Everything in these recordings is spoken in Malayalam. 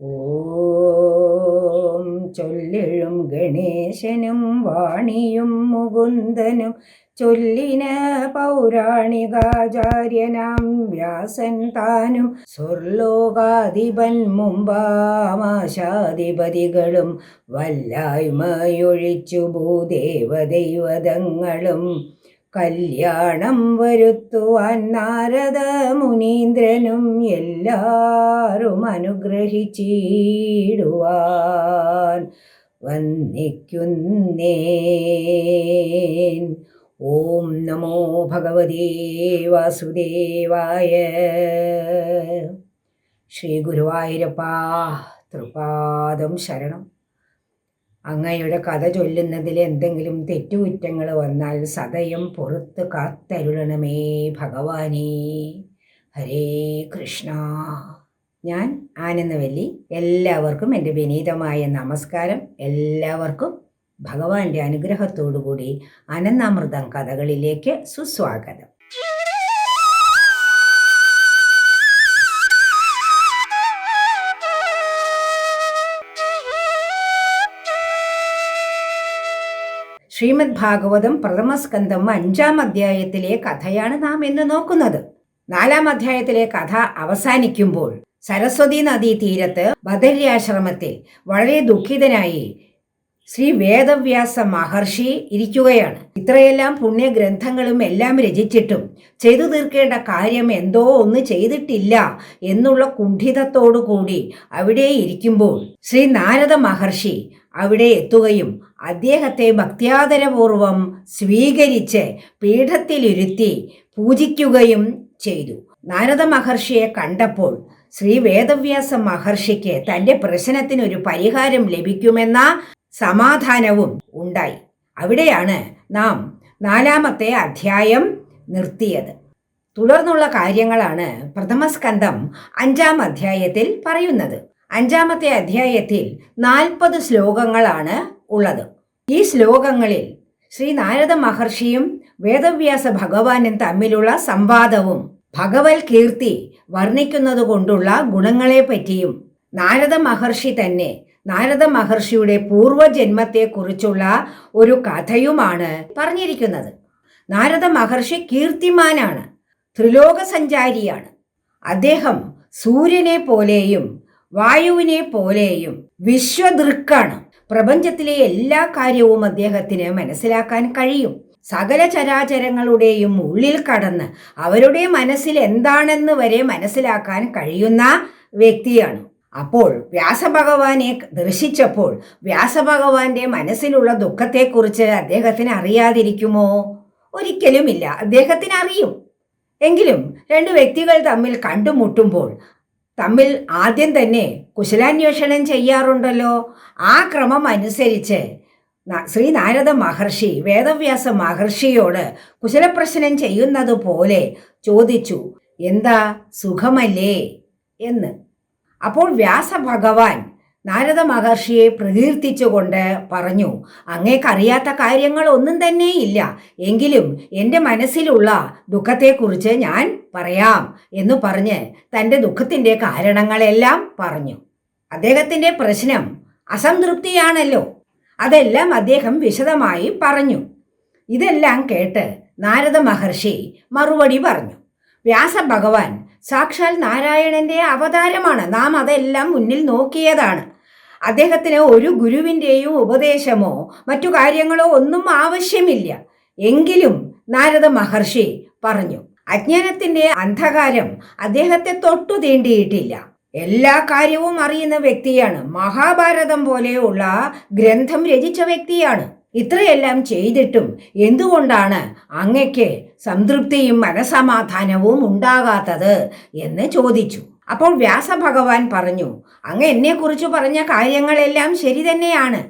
ഓം ചൊല്ലിഴും ഗണേശനും വാണിയും മുകുന്ദനും ചൊല്ലിന പൗരാണികാചാര്യനാം വ്യാസൻ താനും സ്വർലോകാധിപൻ മുമ്പാമാശാധിപതികളും വല്ലായ്മയൊഴിച്ചു ഭൂദേവദൈവതങ്ങളും കല്യാണം വരുത്തുവാൻ നാരദ മുനീന്ദ്രനും എല്ലാരും അനുഗ്രഹിച്ചിടുവാൻ വന്നിക്കുന്നേൻ ഓം നമോ ഭഗവതേ വാസുദേവായ. ശ്രീ ഗുരുവായൂരപ്പ തൃപാദം ശരണം. അങ്ങയുടെ കഥ ചൊല്ലുന്നതിൽ എന്തെങ്കിലും തെറ്റുകുറ്റങ്ങൾ വന്നാൽ സതയും പുറത്ത് കാത്തരുളണമേ ഭഗവാനേ. ഹരേ കൃഷ്ണ. ഞാൻ ആനന്ദവല്ലി. എല്ലാവർക്കും എന്റെ വിനീതമായ നമസ്കാരം. എല്ലാവർക്കും ഭഗവാന്റെ അനുഗ്രഹത്തോടുകൂടി അനന്താമൃതം കഥകളിലേക്ക് സുസ്വാഗതം. ശ്രീമദ് ഭാഗവതം പ്രഥമസ്കന്ധം അഞ്ചാം അധ്യായത്തിലെ കഥയാണ് നാം ഇന്ന് നോക്കുന്നത്. നാലാം അധ്യായത്തിലെ കഥ അവസാനിക്കുമ്പോൾ സരസ്വതി നദീ തീരത്ത് ബദര്യാശ്രമത്തിൽ വളരെ ദുഃഖിതനായി ശ്രീ വേദവ്യാസ മഹർഷി ഇരിക്കുകയാണ്. ഇത്രയെല്ലാം പുണ്യഗ്രന്ഥങ്ങളും എല്ലാം രചിച്ചിട്ടും ചെയ്തു തീർക്കേണ്ട കാര്യം എന്തോ ഒന്ന് ചെയ്തിട്ടില്ല എന്നുള്ള കുണ്ഠിതത്തോടു കൂടി അവിടെ ഇരിക്കുമ്പോൾ ശ്രീ നാരദ മഹർഷി അവിടെ എത്തുകയും അദ്ദേഹത്തെ ഭക്ത്യാദരപൂർവം സ്വീകരിച്ച് പീഠത്തിലിരുത്തി പൂജിക്കുകയും ചെയ്തു. നാരദ മഹർഷിയെ കണ്ടപ്പോൾ ശ്രീ വേദവ്യാസ മഹർഷിക്ക് തന്റെ പ്രശ്നത്തിന് ഒരു പരിഹാരം ലഭിക്കുമെന്ന സമാധാനവും ഉണ്ടായി. അവിടെയാണ് നാം നാലാമത്തെ അധ്യായം നിർത്തിയത്. തുടർന്നുള്ള കാര്യങ്ങളാണ് പ്രഥമസ്കന്ധം അഞ്ചാം അധ്യായത്തിൽ പറയുന്നത്. അഞ്ചാമത്തെ അധ്യായത്തിൽ നാൽപ്പത് ശ്ലോകങ്ങളാണ് ഉള്ളത്. ഈ ശ്ലോകങ്ങളിൽ ശ്രീ നാരദ മഹർഷിയും വേദവ്യാസ ഭഗവാനും തമ്മിലുള്ള സംവാദവും ഭഗവത് കീർത്തി വർണിക്കുന്നത് കൊണ്ടുള്ള ഗുണങ്ങളെ പറ്റിയും നാരദ മഹർഷി തന്നെ നാരദ മഹർഷിയുടെ പൂർവജന്മത്തെക്കുറിച്ചുള്ള ഒരു കഥയുമാണ് പറഞ്ഞിരിക്കുന്നത്. നാരദ മഹർഷി കീർത്തിമാനാണ് ത്രിലോക സഞ്ചാരിയാണ് അദ്ദേഹം സൂര്യനെ പോലെയും വായുവിനെ പോലെയും വിശ്വദൃക്കാണ്. പ്രപഞ്ചത്തിലെ എല്ലാ കാര്യവും അദ്ദേഹത്തിന് മനസ്സിലാക്കാൻ കഴിയും. സകല ചരാചരങ്ങളുടെയും ഉള്ളിൽ കടന്ന് അവരുടെ മനസ്സിൽ എന്താണെന്ന് വരെ മനസ്സിലാക്കാൻ കഴിയുന്ന വ്യക്തിയാണ്. അപ്പോൾ വ്യാസഭഗവാനെ ദർശിച്ചപ്പോൾ വ്യാസഭഗവാന്റെ മനസ്സിലുള്ള ദുഃഖത്തെക്കുറിച്ച് അദ്ദേഹത്തിന് അറിയാതിരിക്കുമോ? ഒരിക്കലുമില്ല. അദ്ദേഹത്തിന് അറിയും. എങ്കിലും രണ്ട് വ്യക്തികൾ തമ്മിൽ കണ്ടുമുട്ടുമ്പോൾ തമ്മിൽ ആദ്യം തന്നെ കുശലാന്വേഷണം ചെയ്യാറുണ്ടല്ലോ. ആ ക്രമം അനുസരിച്ച് ശ്രീ നാരദ മഹർഷി വേദവ്യാസ മഹർഷിയോട് കുശലപ്രശ്നം ചെയ്യുന്നത് പോലെ ചോദിച്ചു. എന്താ സുഖമല്ലേ? എന്ന്. അപ്പോൾ വ്യാസഭഗവാൻ നാരദ മഹർഷിയെ പ്രകീർത്തിച്ചുകൊണ്ട് പറഞ്ഞു അങ്ങേക്കറിയാത്ത കാര്യങ്ങൾ ഒന്നും തന്നെ ഇല്ല. എങ്കിലും എന്റെ മനസ്സിലുള്ള ദുഃഖത്തെക്കുറിച്ച് ഞാൻ പറയാം എന്ന് പറഞ്ഞ് തന്റെ ദുഃഖത്തിന്റെ കാരണങ്ങളെല്ലാം പറഞ്ഞു. അദ്ദേഹത്തിന്റെ പ്രശ്നം അസംതൃപ്തിയാണല്ലോ. അതെല്ലാം അദ്ദേഹം വിശദമായി പറഞ്ഞു. ഇതെല്ലാം കേട്ട് നാരദ മഹർഷി മറുപടി പറഞ്ഞു. വ്യാസഭഗവാൻ സാക്ഷാൽ നാരായണന്റെ അവതാരമാണ്. നാം അതെല്ലാം മുന്നിൽ നോക്കിയതാണ്. അദ്ദേഹത്തിന് ഒരു ഗുരുവിന്റെയും ഉപദേശമോ മറ്റു കാര്യങ്ങളോ ഒന്നും ആവശ്യമില്ല. എങ്കിലും നാരദ മഹർഷി പറഞ്ഞു അജ്ഞാനത്തിന്റെ അന്ധകാരം അദ്ദേഹത്തെ തൊട്ടു തീണ്ടിയിട്ടില്ല. എല്ലാ കാര്യവും അറിയുന്ന വ്യക്തിയാണ്. മഹാഭാരതം പോലെയുള്ള ഗ്രന്ഥം രചിച്ച വ്യക്തിയാണ്. ഇത്രയെല്ലാം ചെയ്തിട്ടും എന്തുകൊണ്ടാണ് അങ്ങയ്ക്ക് സംതൃപ്തിയും മനസമാധാനവും ഉണ്ടാകാത്തത് എന്ന് ചോദിച്ചു. അപ്പോൾ വ്യാസഭഗവാൻ പറഞ്ഞു അങ്ങ് എന്നെക്കുറിച്ച് പറഞ്ഞ കാര്യങ്ങളെല്ലാം ശരി തന്നെയാണ്.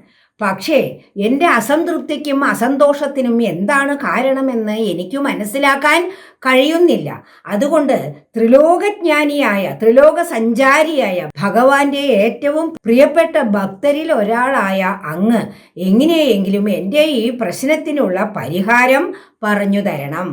പക്ഷേ എന്റെ അസംതൃപ്തിക്കും അസന്തോഷത്തിനും എന്താണ് കാരണമെന്ന് എനിക്ക് മനസ്സിലാക്കാൻ കഴിയുന്നില്ല. അതുകൊണ്ട് ത്രിലോകജ്ഞാനിയായ ത്രിലോക സഞ്ചാരിയായ ഭഗവാന്റെ ഏറ്റവും പ്രിയപ്പെട്ട ഭക്തരിൽ ഒരാളായ അങ്ങ് എങ്ങനെയെങ്കിലും എന്റെ ഈ പ്രശ്നത്തിനുള്ള പരിഹാരം പറഞ്ഞു തരണം.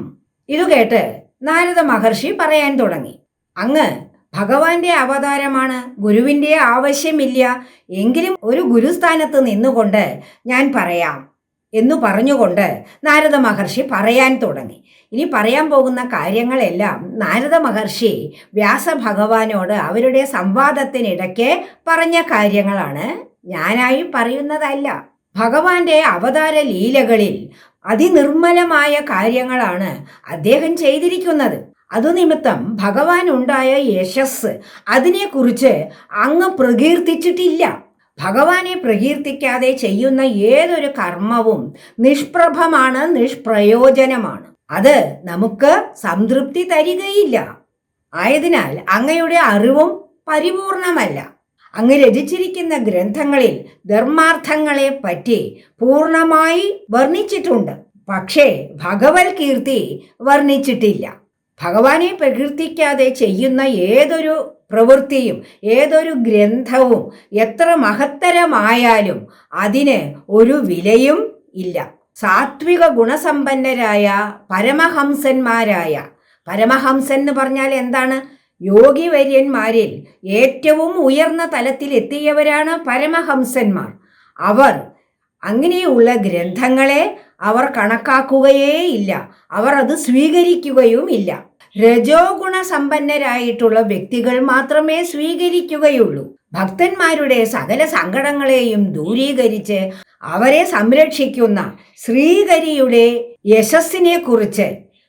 ഇതു കേട്ട് നാരദ മഹർഷി പറയാൻ തുടങ്ങി. അങ്ങ് ഭഗവാന്റെ അവതാരമാണ് ഗുരുവിന്റെ ആവശ്യമില്ല എങ്കിലും ഒരു ഗുരുസ്ഥാനത്ത് നിന്നുകൊണ്ട് ഞാൻ പറയാം എന്നു പറഞ്ഞുകൊണ്ട് നാരദ മഹർഷി പറയാൻ തുടങ്ങി. ഇനി പറയാൻ പോകുന്ന കാര്യങ്ങളെല്ലാം നാരദ മഹർഷി വ്യാസഭഗവാനോട് അവരുടെ സംവാദത്തിനിടയ്ക്ക് പറഞ്ഞ കാര്യങ്ങളാണ് ഞാനായി പറയുന്നതല്ല. ഭഗവാന്റെ അവതാര ലീലകളിൽ അതിനിർമ്മലമായ കാര്യങ്ങളാണ് അദ്ദേഹം ചെയ്തിരിക്കുന്നത്. അതുനിമിത്തം ഭഗവാൻ ഉണ്ടായ യശസ് അതിനെക്കുറിച്ച് അങ്ങ് പ്രകീർത്തിച്ചിട്ടില്ല. ഭഗവാനെ പ്രകീർത്തിക്കാതെ ചെയ്യുന്ന ഏതൊരു കർമ്മവും നിഷ്പ്രഭമാണ് നിഷ്പ്രയോജനമാണ്. അത് നമുക്ക് സംതൃപ്തി തരികയില്ല. ആയതിനാൽ അങ്ങയുടെ അറിവും പരിപൂർണമല്ല. അങ്ങ് രചിച്ചിരിക്കുന്ന ഗ്രന്ഥങ്ങളിൽ ധർമാർത്ഥങ്ങളെ പറ്റി പൂർണമായി വർണിച്ചിട്ടുണ്ട്. പക്ഷേ ഭഗവത് കീർത്തി വർണിച്ചിട്ടില്ല. ഭഗവാനെ പ്രകീർത്തിക്കാതെ ചെയ്യുന്ന ഏതൊരു പ്രവൃത്തിയും ഏതൊരു ഗ്രന്ഥവും എത്ര മഹത്തരമായാലും അതിന് ഒരു വിലയും ഇല്ല. സാത്വിക ഗുണസമ്പന്നരായ പരമഹംസന്മാരായ പരമഹംസൻ എന്ന് പറഞ്ഞാൽ എന്താണ്? യോഗിവര്യന്മാരിൽ ഏറ്റവും ഉയർന്ന തലത്തിൽ എത്തിയവരാണ് പരമഹംസന്മാർ. അവർ അങ്ങനെയുള്ള ഗ്രന്ഥങ്ങളെ അവർ കണക്കാക്കുകയേയില്ല. അവർ അത് സ്വീകരിക്കുകയും ഇല്ല രജോ ഗുണസമ്പന്നരായിട്ടുള്ള വ്യക്തികൾ മാത്രമേ സ്വീകരിക്കുകയുള്ളൂ. ഭക്തന്മാരുടെ സകല സങ്കടങ്ങളെയും ദൂരീകരിച്ച് അവരെ സംരക്ഷിക്കുന്ന ശ്രീകരിയുടെ യശസ്സിനെ കുറിച്ച്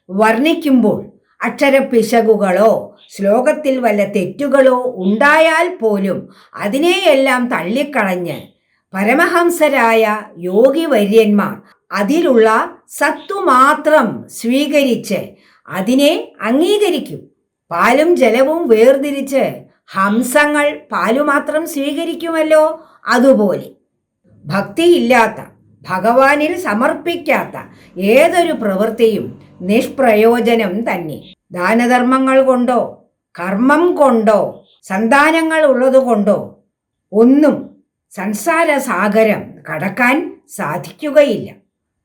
വർണിക്കുമ്പോൾ അക്ഷരപ്പിശകുകളോ ശ്ലോകത്തിൽ വല്ല തെറ്റുകളോ ഉണ്ടായാൽ പോലും അതിനെയെല്ലാം തള്ളിക്കളഞ്ഞ് പരമഹംസരായ യോഗിവര്യന്മാർ അതിലുള്ള സത്തു മാത്രം സ്വീകരിച്ച് അതിനെ അംഗീകരിക്കും. പാലും ജലവും വേർതിരിച്ച് ഹംസങ്ങൾ പാലു മാത്രം സ്വീകരിക്കുമല്ലോ അതുപോലെ. ഭക്തിയില്ലാത്ത ഭഗവാനിൽ സമർപ്പിക്കാത്ത ഏതൊരു പ്രവൃത്തിയും നിഷ്പ്രയോജനം തന്നെ. ദാനധർമ്മങ്ങൾ കൊണ്ടോ കർമ്മം കൊണ്ടോ സന്താനങ്ങൾ ഉള്ളതുകൊണ്ടോ ഒന്നും സംസാര സാഗരം കടക്കാൻ സാധിക്കുകയില്ല.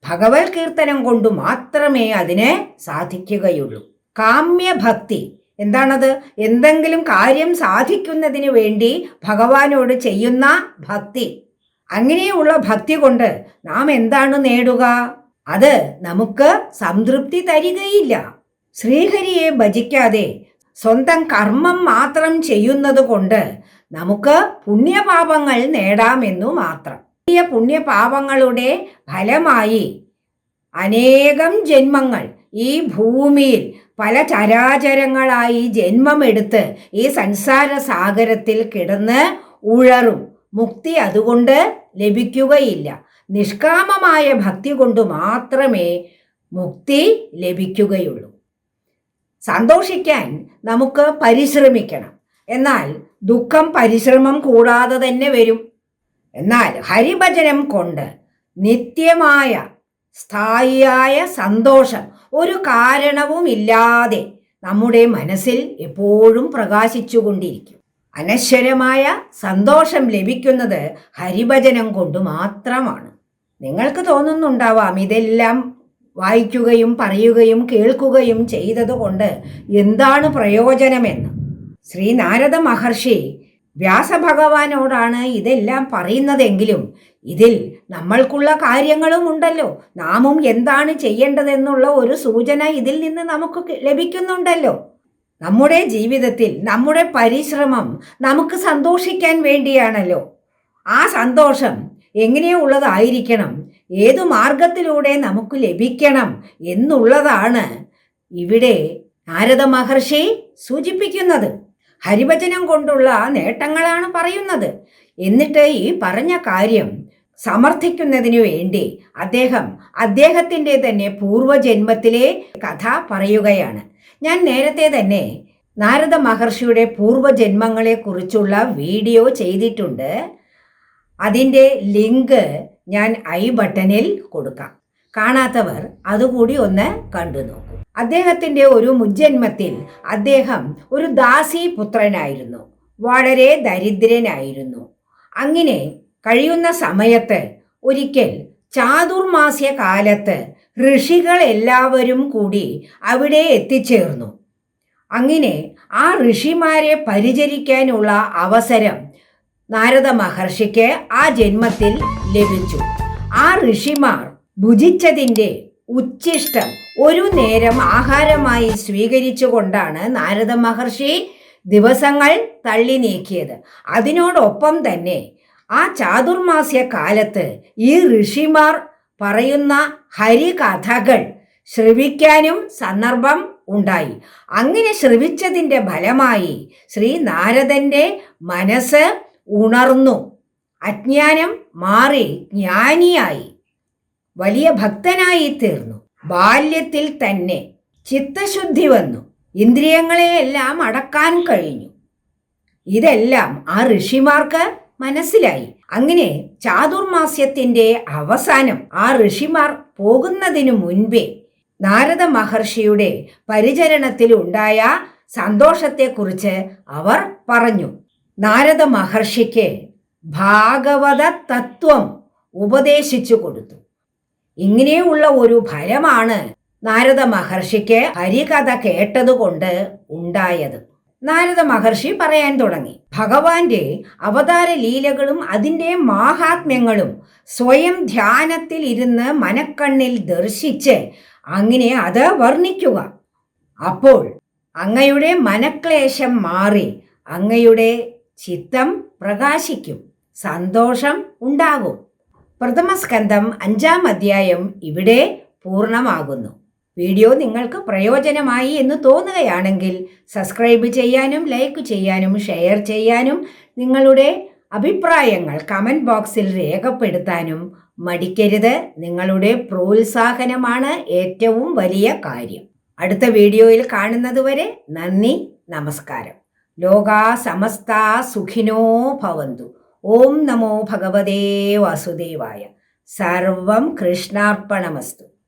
ഭഗവത് കീർത്തനം കൊണ്ട് മാത്രമേ അതിനെ സാധിക്കുകയുള്ളൂ. കാമ്യഭക്തി എന്താണത്? എന്തെങ്കിലും കാര്യം സാധിക്കുന്നതിന് വേണ്ടി ഭഗവാനോട് ചെയ്യുന്ന ഭക്തി. അങ്ങനെയുള്ള ഭക്തി കൊണ്ട് നാം എന്താണ് നേടുക? അത് നമുക്ക് സംതൃപ്തി തരികയില്ല. ശ്രീഹരിയെ ഭജിക്കാതെ സ്വന്തം കർമ്മം മാത്രം ചെയ്യുന്നത് കൊണ്ട് നമുക്ക് പുണ്യപാപങ്ങൾ നേടാമെന്നു മാത്രം. ഈ പുണ്യപാപങ്ങളുടെ ഫലമായി അനേകം ജന്മങ്ങൾ ഈ ഭൂമിയിൽ പല ചരാചരങ്ങളായി ജന്മമെടുത്ത് ഈ സംസാര സാഗരത്തിൽ കിടന്ന് ഉഴറും. മുക്തി അതുകൊണ്ട് ലഭിക്കുകയില്ല. നിഷ്കാമമായ ഭക്തി കൊണ്ട് മാത്രമേ മുക്തി ലഭിക്കുകയുള്ളൂ. സന്തോഷിക്കാൻ നമുക്ക് പരിശ്രമിക്കണം. എന്നാൽ ദുഃഖം പരിശ്രമം കൂടാതെ തന്നെ വരും. എന്നാൽ ഹരിഭജനം കൊണ്ട് നിത്യമായ സ്ഥായിയായ സന്തോഷം ഒരു കാരണവുമില്ലാതെ നമ്മുടെ മനസ്സിൽ എപ്പോഴും പ്രകാശിച്ചുകൊണ്ടിരിക്കും അനശ്വരമായ സന്തോഷം ലഭിക്കുന്നത് ഹരിഭജനം കൊണ്ട് മാത്രമാണ്. നിങ്ങൾക്ക് തോന്നുന്നുണ്ടാവാം ഇതെല്ലാം വായിക്കുകയും പറയുകയും കേൾക്കുകയും ചെയ്തതുകൊണ്ട് എന്താണ് പ്രയോജനമെന്ന്. ശ്രീ നാരദ മഹർഷി വ്യാസഭഗവാനോടാണ് ഇതെല്ലാം പറയുന്നതെങ്കിലും ഇതിൽ നമ്മൾക്കുള്ള കാര്യങ്ങളും ഉണ്ടല്ലോ. നാമും എന്താണ് ചെയ്യേണ്ടതെന്നുള്ള ഒരു സൂചന ഇതിൽ നിന്ന് നമുക്ക് ലഭിക്കുന്നുണ്ടല്ലോ. നമ്മുടെ ജീവിതത്തിൽ നമ്മുടെ പരിശ്രമം നമുക്ക് സന്തോഷിക്കാൻ വേണ്ടിയാണല്ലോ. ആ സന്തോഷം എങ്ങനെയുള്ളതായിരിക്കണം ഏതു മാർഗത്തിലൂടെ നമുക്ക് ലഭിക്കണം എന്നുള്ളതാണ് ഇവിടെ നാരദ മഹർഷി സൂചിപ്പിക്കുന്നത്. ഹരിവചനം കൊണ്ടുള്ള നേട്ടങ്ങളാണ് പറയുന്നത്. എന്നിട്ട് ഈ പറഞ്ഞ കാര്യം സമർത്ഥിക്കുന്നതിന് വേണ്ടി അദ്ദേഹം അദ്ദേഹത്തിന്റെ തന്നെ പൂർവജന്മത്തിലെ കഥ പറയുകയാണ്. ഞാൻ നേരത്തെ തന്നെ നാരദ മഹർഷിയുടെ പൂർവജന്മങ്ങളെക്കുറിച്ചുള്ള വീഡിയോ ചെയ്തിട്ടുണ്ട്. അതിന്റെ ലിങ്ക് ഞാൻ ഐ ബട്ടണിൽ കൊടുക്കാം. കാണാത്തവർ അതുകൂടി ഒന്ന് കണ്ടു അദ്ദേഹത്തിന്റെ ഒരു മുജ്ജന്മത്തിൽ അദ്ദേഹം ഒരു ദാസി പുത്രനായിരുന്നു. വളരെ ദരിദ്രനായിരുന്നു. അങ്ങനെ കഴിയുന്ന സമയത്ത് ഒരിക്കൽ ചാതുർമാസ്യ കാലത്ത് ഋഷികൾ എല്ലാവരും കൂടി അവിടെ എത്തിച്ചേർന്നു. അങ്ങനെ ആ ഋഷിമാരെ പരിചരിക്കാനുള്ള അവസരം നാരദ മഹർഷിക്ക് ആ ജന്മത്തിൽ ലഭിച്ചു. ആ ഋഷിമാർ ഭുജിച്ചതിന്റെ ഉച്ഛിഷ്ടം ഒരു നേരം ആഹാരമായി സ്വീകരിച്ചുകൊണ്ടാണ് നാരദ മഹർഷി ദിവസങ്ങൾ തള്ളി നീക്കിയത്. അതിനോടൊപ്പം തന്നെ ആ ചാതുർമാസ്യ കാലത്ത് ഈ ഋഷിമാർ പറയുന്ന ഹരികഥകൾ ശ്രവിക്കാനും സന്ദർഭം ഉണ്ടായി. അങ്ങനെ ശ്രവിച്ചതിന്റെ ഫലമായി ശ്രീ നാരദന്റെ മനസ്സ് ഉണർന്നു. അജ്ഞാനം മാറി ജ്ഞാനിയായി. വലിയ ഭക്തനായി തീർന്നു. ബാല്യത്തിൽ തന്നെ ചിത്തശുദ്ധി വന്നു. ഇന്ദ്രിയങ്ങളെയെല്ലാം അടക്കാൻ കഴിഞ്ഞു. ഇതെല്ലാം ആ ഋഷിമാർക്ക് മനസ്സിലായി. അങ്ങനെ ചാതുർമാസ്യത്തിന്റെ അവസാനം ആ ഋഷിമാർ പോകുന്നതിനു മുൻപേ നാരദ മഹർഷിയുടെ പരിചരണത്തിൽ ഉണ്ടായ സന്തോഷത്തെക്കുറിച്ച് അവർ പറഞ്ഞു. നാരദ മഹർഷിക്ക് ഭാഗവത തത്വം ഉപദേശിച്ചു കൊടുത്തു. ഇങ്ങനെയുള്ള ഒരു ഫലമാണ് നാരദ മഹർഷിക്ക് ഹരികഥ കേട്ടതുകൊണ്ട് ഉണ്ടായത്. നാരദ മഹർഷി പറയാൻ തുടങ്ങി ഭഗവാന്റെ അവതാര ലീലകളും അതിന്റെ മാഹാത്മ്യങ്ങളും സ്വയം ധ്യാനത്തിൽ ഇരുന്ന് മനക്കണ്ണിൽ ദർശിച്ച് അങ്ങനെ അത് വർണിക്കുക. അപ്പോൾ അങ്ങയുടെ മനക്ലേശം മാറി അങ്ങയുടെ ചിത്തം പ്രകാശിക്കും സന്തോഷം ഉണ്ടാകും. പ്രഥമസ്കന്ധം അഞ്ചാം അധ്യായം ഇവിടെ പൂർണമാകുന്നു. വീഡിയോ നിങ്ങൾക്ക് പ്രയോജനമായി എന്ന് തോന്നുകയാണെങ്കിൽ സബ്സ്ക്രൈബ് ചെയ്യാനും ലൈക്ക് ചെയ്യാനും ഷെയർ ചെയ്യാനും നിങ്ങളുടെ അഭിപ്രായങ്ങൾ കമന്റ് ബോക്സിൽ രേഖപ്പെടുത്താനും മടിക്കരുത്. നിങ്ങളുടെ പ്രോത്സാഹനമാണ് ഏറ്റവും വലിയ കാര്യം. അടുത്ത വീഡിയോയിൽ കാണുന്നതുവരെ നന്ദി നമസ്കാരം. ലോകാ സമസ്ത സുഖിനോ ഭവന്തു. ഓം നമോ ഭഗവതേ വാസുദേവായ. സർവം കൃഷ്ണാർപ്പണമസ്തു.